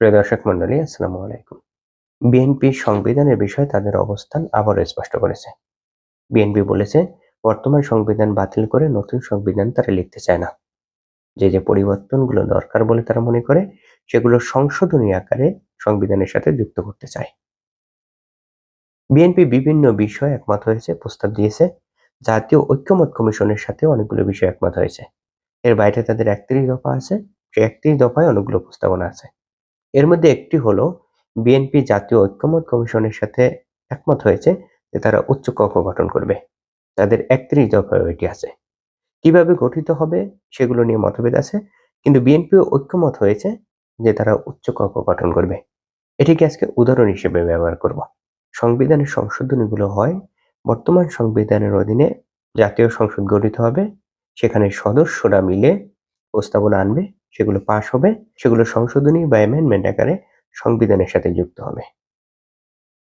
প্রিয় দর্শক মন্ডলী আসসালামু আলাইকুম। বিএনপি সংবিধানের বিষয়ে তাদের অবস্থান আবারও স্পষ্ট করেছে। বিএনপি বলেছে, বর্তমান সংবিধান বাতিল করে নতুন সংবিধান তারা লিখতে চায় না। যে যে পরিবর্তনগুলো দরকার বলে তারা মনে করে, সেগুলো সংশোধনী আকারে সংবিধানের সাথে যুক্ত করতে চায়। বিএনপি বিভিন্ন বিষয়ে একমত হয়েছে, প্রস্তাব দিয়েছে। জাতীয় ঐক্যমত কমিশনের সাথে অনেকগুলো বিষয় একমত হয়েছে। এর বাইরে তাদের একত্রিশ দফা আছে। সেই একত্রিশ দফায় অনেকগুলো প্রস্তাবনা আছে। এর মধ্যে একটি হলো বিএনপি জাতীয় ঐক্যমত কমিশনের সাথে একমত হয়েছে যে তারা উচ্চ কক্ষ গঠন করবে। তাদের একত্রিশ দফায় এটি আছে। কীভাবে গঠিত হবে সেগুলো নিয়ে মতভেদ আছে, কিন্তু বিএনপিও ঐক্যমত হয়েছে যে তারা উচ্চ কক্ষ গঠন করবে। এটিকে আজকে উদাহরণ হিসেবে ব্যবহার করব। সংবিধানের সংশোধনীগুলো হয়, বর্তমান সংবিধানের অধীনে জাতীয় সংসদ গঠিত হবে, সেখানে সদস্যরা মিলে প্রস্তাবনা আনবে সেগুলো পাশ হবে, সেগুলো সংশোধনী বা অ্যামেন্ডমেন্ট আকারে সংবিধানের সাথে যুক্ত হবে।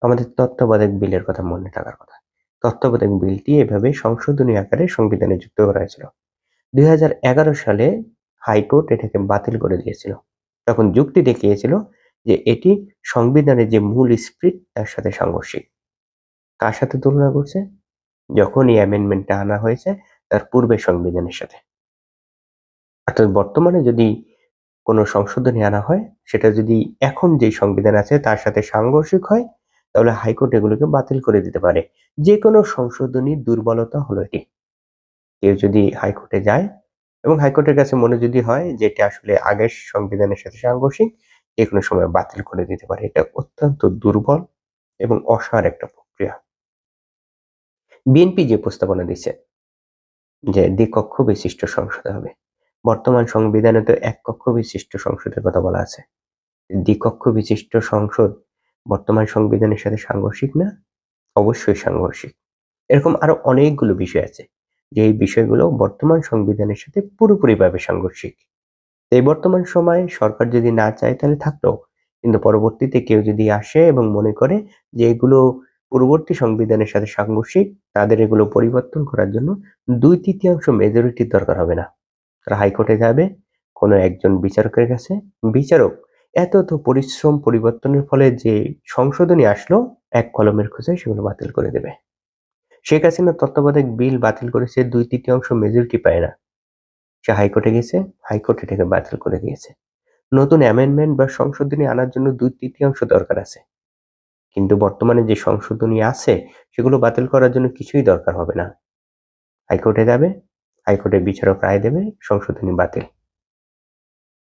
আমাদের তত্ত্বাবধায়ক বিলের কথা মনে থাকার কথা। তত্ত্বাবধায়ক বিলটি এভাবে সংশোধনী আকারে সংবিধানে যুক্ত করা হয়েছিল। দুই হাজার এগারো সালে হাইকোর্ট এটাকে বাতিল করে দিয়েছিল। তখন যুক্তি দেখিয়েছিল যে এটি সংবিধানের যে মূল স্প্রিট, তার সাথে সাংঘর্ষিক। কার সাথে তুলনা করছে? যখন এই অ্যামেন্ডমেন্টটা আনা হয়েছে, তার পূর্বে সংবিধানের সাথে। অর্থাৎ বর্তমানে যদি কোনো সংশোধনী আনা হয়, সেটা যদি এখন যে সংবিধান আছে তার সাথে সাংঘর্ষিক হয়, তাহলে হাইকোর্ট এগুলোকে বাতিল করে দিতে পারে। যে কোনো সংশোধনীর দুর্বলতা হলো এটি। কেউ যদি হাইকোর্টে যায় এবং হাইকোর্টের কাছে মনে যদি হয় যে এটা আসলে আগের সংবিধানের সাথে সাংঘর্ষিক, যে কোনো সময় বাতিল করে দিতে পারে। এটা অত্যন্ত দুর্বল এবং অসার একটা প্রক্রিয়া। বিএনপি যে প্রস্তাবনা দিচ্ছে যে দ্বিকক্ষ বিশিষ্ট সংসদ হবে বর্তমান সংবিধানে তো এক কক্ষ বিশিষ্ট সংসদের কথা বলা আছে। দ্বিকক্ষ বিশিষ্ট সংসদ বর্তমান সংবিধানের সাথে সাংঘর্ষিক না? অবশ্যই সাংঘর্ষিক। এরকম আরও অনেকগুলো বিষয় আছে, যে এই বিষয়গুলো বর্তমান সংবিধানের সাথে পুরোপুরিভাবে সাংঘর্ষিক। এই বর্তমান সময়ে সরকার যদি না চায়, তাহলে থাকতো। কিন্তু পরবর্তীতে কেউ যদি আসে এবং মনে করে যে এগুলো পূর্ববর্তী সংবিধানের সাথে সাংঘর্ষিক, তাদের এগুলো পরিবর্তন করার জন্য দুই তৃতীয়াংশ মেজরিটির দরকার হবে না। তারা হাইকোর্টে যাবে, কোনো একজন বিচারকের কাছে। বিচারক, এত তো পরিশ্রম পরিবর্তনের ফলে যে সংশোধনী আসলো, এক কলমের খোঁজে সেগুলো বাতিল করে দেবে। শেখ হাসিনা তত্ত্বাবধায়ক বিল বাতিল করেছে, দুই তৃতীয়াংশ মেজরিটি পায় না। সে হাইকোর্টে গেছে, হাইকোর্ট এটাকে বাতিল করে দিয়েছে। নতুন অ্যামেন্ডমেন্ট বা সংশোধনী আনার জন্য দুই তৃতীয়াংশ দরকার আছে। কিন্তু বর্তমানে যে সংশোধনী আছে, সেগুলো বাতিল করার জন্য কিছুই দরকার হবে না। হাইকোর্টে যাবে হাইকোর্টের বিচারক রায় দেবে, সংশোধনী বাতিল।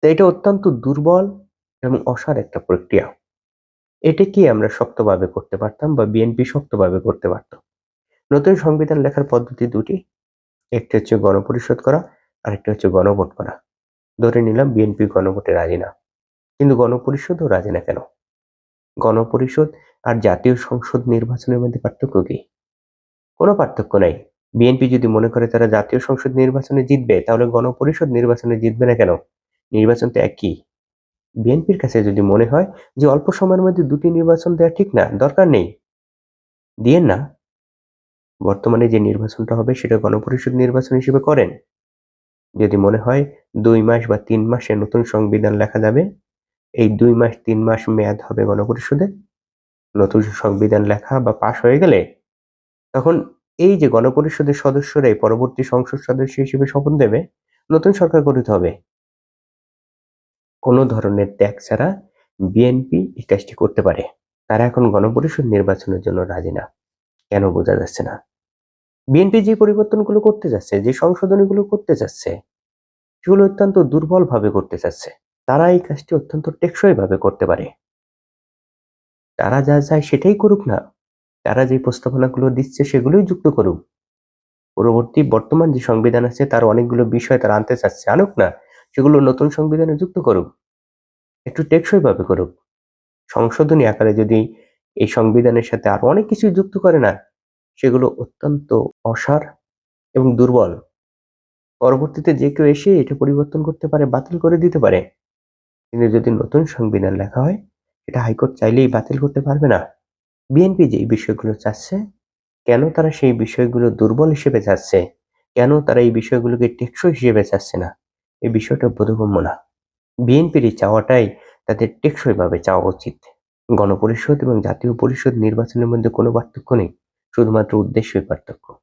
তো এটা অত্যন্ত দুর্বল এবং অসার একটা প্রক্রিয়া। এটা কি আমরা শক্তভাবে করতে পারতাম বা বিএনপি শক্তভাবে করতে পারত? নতুন সংবিধান লেখার পদ্ধতি দুটি। একটি হচ্ছে গণপরিষদ করা আর একটা হচ্ছে গণভোট করা। ধরে নিলাম বিএনপি গণভোটে রাজি না। কিন্তু গণপরিষদও রাজি না কেন? গণপরিষদ আর জাতীয় সংসদ নির্বাচনের মধ্যে পার্থক্য কি? কোনো পার্থক্য নাই। বিএনপি যদি মনে করে তারা জাতীয় সংসদ নির্বাচনে জিতবে, তাহলে গণপরিষদ নির্বাচনে জিতবে না কেন? নির্বাচন তো একই। বিএনপির কাছে যদি মনে হয় যে অল্প সময়ের মধ্যে দুটি নির্বাচন দেওয়া ঠিক না, দরকার নেই। দিয়েন না। বর্তমানে যে নির্বাচনটা হবে সেটা গণপরিষদ নির্বাচন হিসেবে করেন। যদি মনে হয় দুই মাস বা তিন মাসে নতুন সংবিধান লেখা যাবে, এই দুই মাস, তিন মাস মেয়াদ হবে গণপরিষদে। নতুন সংবিধান লেখা বা পাশ হয়ে গেলে তখন এই যে গণপরিষদের সদস্যরাই পরবর্তী সংসদ সদস্য হিসেবে শপথ দেবে, নতুন সরকার গঠিত হবে। কোনো ধরনের ত্যাগ ছাড়া বিএনপি এই কাজটি করতে পারে। তারা এখন গণপরিষদ নির্বাচনের জন্য রাজি না। কেন বোঝা যাচ্ছে না? বিএনপি যে পরিবর্তনগুলো করতে যাচ্ছে, যে সংশোধনীগুলো করতে যাচ্ছে, সেগুলো অত্যন্ত দুর্বল ভাবে করতে চাচ্ছে তারা এই কাজটি অত্যন্ত টেকসই ভাবে করতে পারে। তারা যা চায় সেটাই করুক না তারা যে প্রস্তাবনাগুলো দিচ্ছে সেগুলোই যুক্ত করুক। পরবর্তী বর্তমান যে সংবিধান আছে, তার অনেকগুলো বিষয় তারা আনতে চাচ্ছে। আনুক না, সেগুলো নতুন সংবিধানে যুক্ত করুক। একটু টেকসই ভাবে করুক। সংশোধনী আকারে যদি এই সংবিধানের সাথে আরও অনেক কিছু যুক্ত করে না, সেগুলো অত্যন্ত অসার এবং দুর্বল। পরবর্তীতে যে কেউ এসে এটা পরিবর্তন করতে পারে, বাতিল করে দিতে পারে। কিন্তু যদি নতুন সংবিধান লেখা হয় এটা হাইকোর্ট চাইলেই বাতিল করতে পারবে না। বিএনপি যে বিষয়গুলো চাচ্ছে, কেন তারা সেই বিষয়গুলো দুর্বল হিসেবে চাচ্ছে? কেন তারা এই বিষয়গুলোকে টেকসই হিসেবে চাচ্ছে না? এই বিষয়টা বোধগম্য না। বিএনপির চাওয়াটাই তাদের টেকসইভাবে চাওয়া উচিত। গণপরিষদ এবং জাতীয় পরিষদ নির্বাচনের মধ্যে কোনো পার্থক্য নেই, শুধুমাত্র উদ্দেশ্যই পার্থক্য।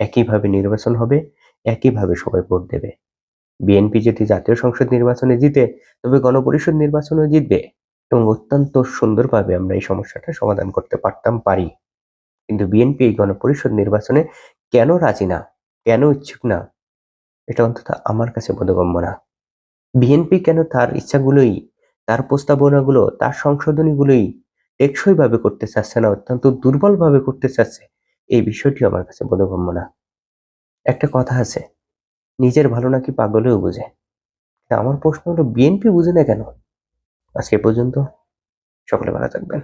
একইভাবে নির্বাচন হবে, একইভাবে সবাই ভোট দেবে। বিএনপি যদি জাতীয় সংসদ নির্বাচনে জিতে, তবে গণপরিষদ নির্বাচনেও জিতবে। এবং অত্যন্ত সুন্দরভাবে আমরা এই সমস্যাটা সমাধান করতে পারতাম পারি। কিন্তু বিএনপি এই গণপরিষদ নির্বাচনে কেন রাজি না? কেন ইচ্ছুক না? এটা অন্তত আমার কাছে বোধগম্য না। বিএনপি কেন তার ইচ্ছাগুলোই, তার প্রস্তাবনাগুলো, তার সংশোধনীগুলোই টেকসইভাবে করতে চাচ্ছে না, অত্যন্ত দুর্বলভাবে করতে চাচ্ছে, এই বিষয়টি আমার কাছে বোধগম্য না। একটা কথা আছে, নিজের ভালো নাকি পাগলেও বুঝে। আমার প্রশ্ন হলো বিএনপি বুঝে না কেন? আজকে পর্যন্ত। সকলে ভালো থাকবেন।